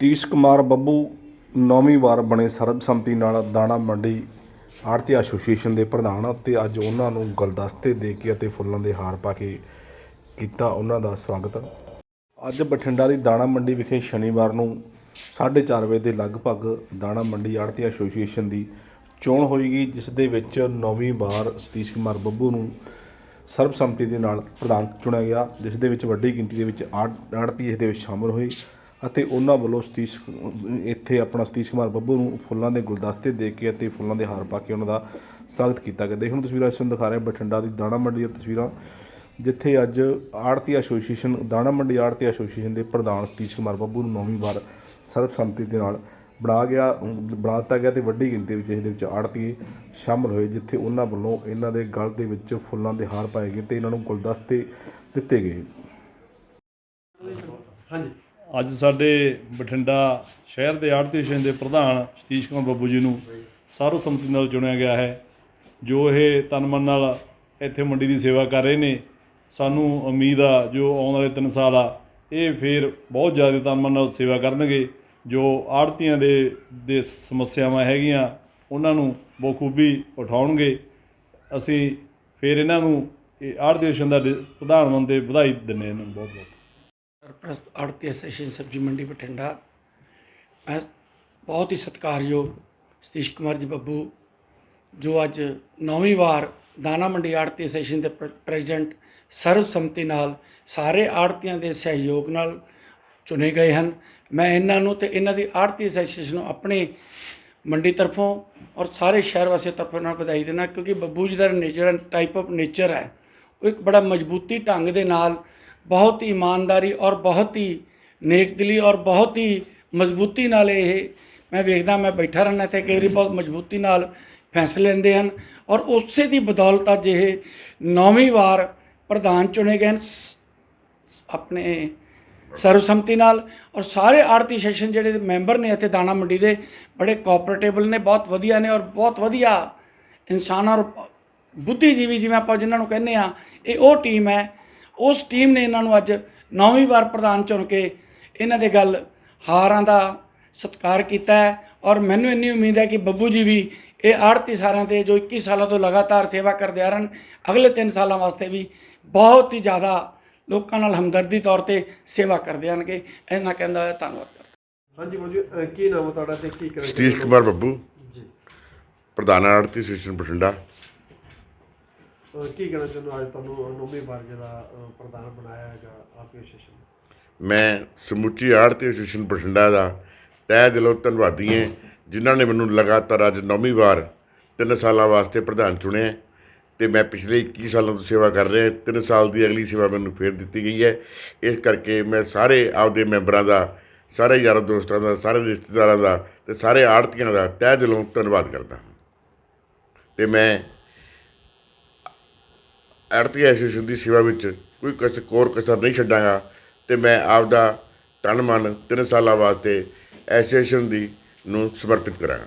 ਸਤੀਸ਼ ਕੁਮਾਰ ਬੱਬੂ ਨੌਵੀਂ ਵਾਰ ਬਣੇ ਸਰਬਸੰਮਤੀ ਨਾਲ ਦਾਣਾ ਮੰਡੀ ਆੜਤੀ ਐਸੋਸੀਏਸ਼ਨ ਦੇ ਪ੍ਰਧਾਨ ਅਤੇ ਅੱਜ ਉਹਨਾਂ ਨੂੰ ਗਲਦਸਤੇ ਦੇ ਕੇ ਅਤੇ ਫੁੱਲਾਂ ਦੇ ਹਾਰ ਪਾ ਕੇ ਕੀਤਾ ਉਹਨਾਂ ਦਾ ਸਵਾਗਤ। ਅੱਜ ਬਠਿੰਡਾ ਦੀ ਦਾਣਾ ਮੰਡੀ ਵਿਖੇ ਸ਼ਨੀਵਾਰ ਨੂੰ 4:30 ਵਜੇ ਦੇ ਲਗਭਗ ਦਾਣਾ ਮੰਡੀ ਆੜਤੀ ਐਸੋਸੀਏਸ਼ਨ ਦੀ ਚੋਣ ਹੋਏਗੀ, ਜਿਸ ਦੇ ਵਿੱਚ ਨੌਵੀਂ ਵਾਰ ਸਤੀਸ਼ ਕੁਮਾਰ ਬੱਬੂ ਨੂੰ ਸਰਬਸੰਮਤੀ ਦੇ ਨਾਲ ਪ੍ਰਧਾਨ ਚੁਣਿਆ ਗਿਆ, ਜਿਸ ਦੇ ਵਿੱਚ ਵੱਡੀ ਗਿਣਤੀ ਦੇ ਵਿੱਚ ਆੜ- ਆੜ੍ਹਤੀ ਇਸ ਦੇ ਵਿੱਚ ਸ਼ਾਮਲ ਹੋਏ ਅਤੇ ਉਹਨਾਂ ਵੱਲੋਂ ਸਤੀਸ਼ ਇੱਥੇ ਆਪਣਾ ਸਤੀਸ਼ ਕੁਮਾਰ ਬੱਬੂ ਨੂੰ ਫੁੱਲਾਂ ਦੇ ਗੁਲਦਸਤੇ ਦੇ ਕੇ ਅਤੇ ਫੁੱਲਾਂ ਦੇ ਹਾਰ ਪਾ ਕੇ ਉਹਨਾਂ ਦਾ ਸਵਾਗਤ ਕੀਤਾ ਗਿਆ। ਦੇਖੋ, ਹੁਣ ਤਸਵੀਰਾਂ ਇਸ ਨੂੰ ਦਿਖਾ ਰਿਹਾ ਬਠਿੰਡਾ ਦੀ ਦਾਣਾ ਮੰਡੀ ਦੀਆਂ ਤਸਵੀਰਾਂ, ਜਿੱਥੇ ਅੱਜ ਆੜਤੀ ਐਸੋਸੀਏਸ਼ਨ, ਦਾਣਾ ਮੰਡੀ ਆੜਤੀ ਐਸੋਸੀਏਸ਼ਨ ਦੇ ਪ੍ਰਧਾਨ ਸਤੀਸ਼ ਕੁਮਾਰ ਬੱਬੂ ਨੂੰ ਨੌਵੀਂ ਵਾਰ ਸਰਬਸੰਮਤੀ ਦੇ ਨਾਲ ਬਣਾ ਗਿਆ, ਬਣਾ ਦਿੱਤਾ ਗਿਆ ਤੇ ਵੱਡੀ ਗਿਣਤੀ ਵਿੱਚ ਇਸ ਦੇ ਵਿੱਚ ਆੜਤੀ ਸ਼ਾਮਲ ਹੋਏ, ਜਿੱਥੇ ਉਹਨਾਂ ਵੱਲੋਂ ਇਹਨਾਂ ਦੇ ਗਲ ਦੇ ਵਿੱਚ ਫੁੱਲਾਂ ਦੇ ਹਾਰ ਪਾਏ ਗਏ ਤੇ ਇਹਨਾਂ ਨੂੰ ਗੁਲਦਸਤੇ ਦਿੱਤੇ ਗਏ। ਅੱਜ ਸਾਡੇ ਬਠਿੰਡਾ ਸ਼ਹਿਰ ਦੇ ਆੜਤੀ ਸਟੇਸ਼ਨ ਦੇ ਪ੍ਰਧਾਨ ਸਤੀਸ਼ ਕੁਮਾਰ ਬੱਬੂ ਜੀ ਨੂੰ ਸਰਵਸੰਮਤੀ ਨਾਲ ਚੁਣਿਆ ਗਿਆ ਹੈ, ਜੋ ਇਹ ਤਨ ਮਨ ਨਾਲ ਇੱਥੇ ਮੰਡੀ ਦੀ ਸੇਵਾ ਕਰ ਰਹੇ ਨੇ। ਸਾਨੂੰ ਉਮੀਦ ਆ ਜੋ ਆਉਣ ਵਾਲੇ 3 ਸਾਲ ਆ, ਇਹ ਫੇਰ ਬਹੁਤ ਜ਼ਿਆਦਾ ਤਨ ਮਨ ਨਾਲ ਸੇਵਾ ਕਰਨਗੇ। ਜੋ ਆੜਤੀਆਂ ਦੇ ਦੇ ਸਮੱਸਿਆਵਾਂ ਹੈਗੀਆਂ, ਉਹਨਾਂ ਨੂੰ ਬਖੂਬੀ ਉਠਾਉਣਗੇ। ਅਸੀਂ ਫੇਰ ਇਹਨਾਂ ਨੂੰ ਇਹ ਆੜਤੀ ਸਟੇਸ਼ਨ ਦਾ ਡ- ਪ੍ਰਧਾਨ ਬਣਨ ਤੇ ਵਧਾਈ ਦਿੰਦੇ ਇਹਨਾਂ ਨੂੰ ਬਹੁਤ ਬਹੁਤ ਸਰਪ੍ਰਸਤ ਆੜਤੀ ਐਸੋਸੀਏਸ਼ਨ ਸਬਜ਼ੀ ਮੰਡੀ ਬਠਿੰਡਾ। ਮੈਂ ਬਹੁਤ ਹੀ ਸਤਿਕਾਰਯੋਗ ਸਤੀਸ਼ ਕੁਮਾਰ ਜੀ ਬੱਬੂ, ਜੋ ਅੱਜ ਨੌਵੀਂ ਵਾਰ ਦਾਣਾ ਮੰਡੀ ਆੜਤੀ ਐਸੋਸੀਏਸ਼ਨ ਦੇ ਪ੍ਰ- ਪ੍ਰੈਜ਼ੀਡੈਂਟ ਸਰਵਸੰਮਤੀ ਨਾਲ ਸਾਰੇ ਆੜਤੀਆਂ ਦੇ ਸਹਿਯੋਗ ਨਾਲ ਚੁਣੇ ਗਏ ਹਨ। ਮੈਂ ਇਹਨਾਂ ਨੂੰ ਤੇ ਇਹਨਾਂ ਦੀ ਆੜਤੀ ਐਸੋਸੀਏਸ਼ਨ ਨੂੰ ਆਪਣੇ ਮੰਡੀ ਤਰਫੋਂ ਔਰ ਸਾਰੇ ਸ਼ਹਿਰ ਵਾਸੀਆਂ ਤਰਫੋਂ ਨਾਲ ਵਧਾਈ ਦੇਣਾ ਕਿਉਂਕਿ ਬੱਬੂ ਜੀ ਦਾ ਨੇ- ਜਿਹੜਾ ਟਾਈਪ ਆਫ ਨੇਚਰ ਹੈ। ਉਹ ਇੱਕ ਬੜਾ ਮਜ਼ਬੂਤੀ ਢੰਗ ਦੇ ਨਾਲ ਬਹੁਤ ਹੀ ਇਮਾਨਦਾਰੀ ਔਰ ਬਹੁਤ ਹੀ ਨੇਕਦਿਲੀ ਔਰ ਬਹੁਤ ਹੀ ਮਜ਼ਬੂਤੀ ਨਾਲ ਇਹ ਮੈਂ ਵੇਖਦਾ, ਮੈਂ ਬੈਠਾ ਰਹਿਣਾ ਤੇ ਕਈ ਵਾਰੀ ਬਹੁਤ ਮਜ਼ਬੂਤੀ ਨਾਲ ਫੈਸਲੇ ਲੈਂਦੇ ਹਨ ਔਰ ਉਸੇ ਦੀ ਬਦੌਲਤ ਅੱਜ ਇਹ ਨੌਵੀਂ ਵਾਰ ਪ੍ਰਧਾਨ ਚੁਣੇ ਗਏ ਹਨ, ਸ- ਆਪਣੇ ਸਰਵਸੰਮਤੀ ਨਾਲ ਔਰ ਸਾਰੇ ਆੜਤੀ ਸੈਸ਼ਨ ਜਿਹੜੇ ਮੈਂਬਰ ਨੇ ਇੱਥੇ ਦਾਣਾ ਮੰਡੀ ਦੇ ਬੜੇ ਕੋਆਪਰੇਟੇਬਲ ਨੇ, ਬਹੁਤ ਵਧੀਆ ਨੇ ਔਰ ਬਹੁਤ ਵਧੀਆ ਇਨਸਾਨ ਔਰ ਬੁੱਧੀਜੀਵੀ ਜਿਵੇਂ ਆਪਾਂ ਜਿਨ੍ਹਾਂ ਨੂੰ ਕਹਿੰਦੇ ਆ ਇਹ ਉਹ ਟੀਮ ਹੈ ਉਸ ਟੀਮ ਨੇ ਇਹਨਾਂ ਨੂੰ ਅੱਜ ਨੌਵੀਂ ਵਾਰ ਪ੍ਰਧਾਨ ਚੁਣ ਕੇ ਇਹਨਾਂ ਦੇ ਗੱਲ ਹਾਰਾਂ ਦਾ ਸਤਿਕਾਰ ਕੀਤਾ ਹੈ ਔਰ ਮੈਨੂੰ ਇੰਨੀ ਉਮੀਦ ਹੈ ਕਿ ਬੱਬੂ ਜੀ ਵੀ ਇਹ ਆੜਤੀ ਸਾਰਿਆਂ ਦੇ ਜੋ 21 ਸਾਲਾਂ ਤੋਂ ਲਗਾਤਾਰ ਸੇਵਾ ਕਰਦੇ ਆ ਰਹੇ ਹਨ ਅਗਲੇ 3 ਸਾਲਾਂ ਵਾਸਤੇ ਵੀ ਬਹੁਤ ਹੀ ਜ਼ਿਆਦਾ ਲੋਕਾਂ ਨਾਲ ਹਮਦਰਦੀ ਤੌਰ ਤੇ ਸੇਵਾ ਕਰਦੇ ਆਣਗੇ। ਇਹਨਾਂ ਕਹਿੰਦਾ ਹੋਇਆ ਧੰਨਵਾਦ। ਹਾਂਜੀ ਮੌਜੂ ਕੀ ਨਾਮ ਤੁਹਾਡਾ ਤੇ ਕੀ ਕਰਨਾ ਸਤੀਸ਼ ਕੁਮਾਰ ਬੱਬੂ ਪ੍ਰਧਾਨ ਆੜਤੀ ਸਟੇਸ਼ਨ ਬਠਿੰਡਾ। ਕੀ ਕਹਿਣਾ ਚਾਹੁੰਦੇ ਅੱਜ ਤੁਹਾਨੂੰ ਨੌਵੀਂ ਵਾਰ ਜਿਹੜਾ ਪ੍ਰਧਾਨ ਬਣਾਇਆ ਹੈਗਾ ਆਪਕੇ ਸੈਸ਼ਨ ਮੈਂ ਸਮੁੱਚੀ ਆੜਤੀ ਐਸੋਸੀਏਸ਼ਨ ਬਠਿੰਡਾ ਦਾ ਤਹਿ ਦਿਲੋਂ ਧੰਨਵਾਦੀ ਹਾਂ, ਜਿਨ੍ਹਾਂ ਨੇ ਮੈਨੂੰ ਲਗਾਤਾਰ ਅੱਜ ਨੌਵੀਂ ਵਾਰ ਤਿੰਨ ਸਾਲਾਂ ਵਾਸਤੇ ਪ੍ਰਧਾਨ ਚੁਣਿਆ ਤੇ ਮੈਂ ਪਿਛਲੇ 21 ਸਾਲਾਂ ਤੋਂ ਸੇਵਾ ਕਰ ਰਿਹਾ, ਤਿੰਨ ਸਾਲ ਦੀ ਅਗਲੀ ਸੇਵਾ ਮੈਨੂੰ ਫੇਰ ਦਿੱਤੀ ਗਈ ਹੈ। ਇਸ ਕਰਕੇ ਮੈਂ ਸਾਰੇ ਆਪਦੇ ਮੈਂਬਰਾਂ ਦਾ, ਸਾਰੇ ਯਾਰਾਂ ਦੋਸਤਾਂ ਦਾ, ਸਾਰੇ ਰਿਸ਼ਤੇਦਾਰਾਂ ਦਾ ਤੇ ਸਾਰੇ ਆੜਤੀਆਂ ਦਾ ਤਹਿ ਦਿਲੋਂ ਧੰਨਵਾਦ ਕਰਦਾ ਹਾਂ। ਤੇ ਮੈਂ ਆੜਤੀ ਐਸੋਸੀਏਸ਼ਨ ਦੀ ਸੇਵਾ ਵਿੱਚ ਕੋਈ ਕਸ ਕੋਰ ਕਸਰ ਨਹੀਂ ਛੱਡਾਂਗਾ ਤੇ ਮੈਂ ਆਪਦਾ ਤਨ ਮਨ ਤਿੰਨ ਸਾਲਾਂ ਵਾਸਤੇ ਐਸੋਸੀਏਸ਼ਨ ਦੀ ਨੂੰ ਸਮਰਪਿਤ ਕਰਾਂਗਾ।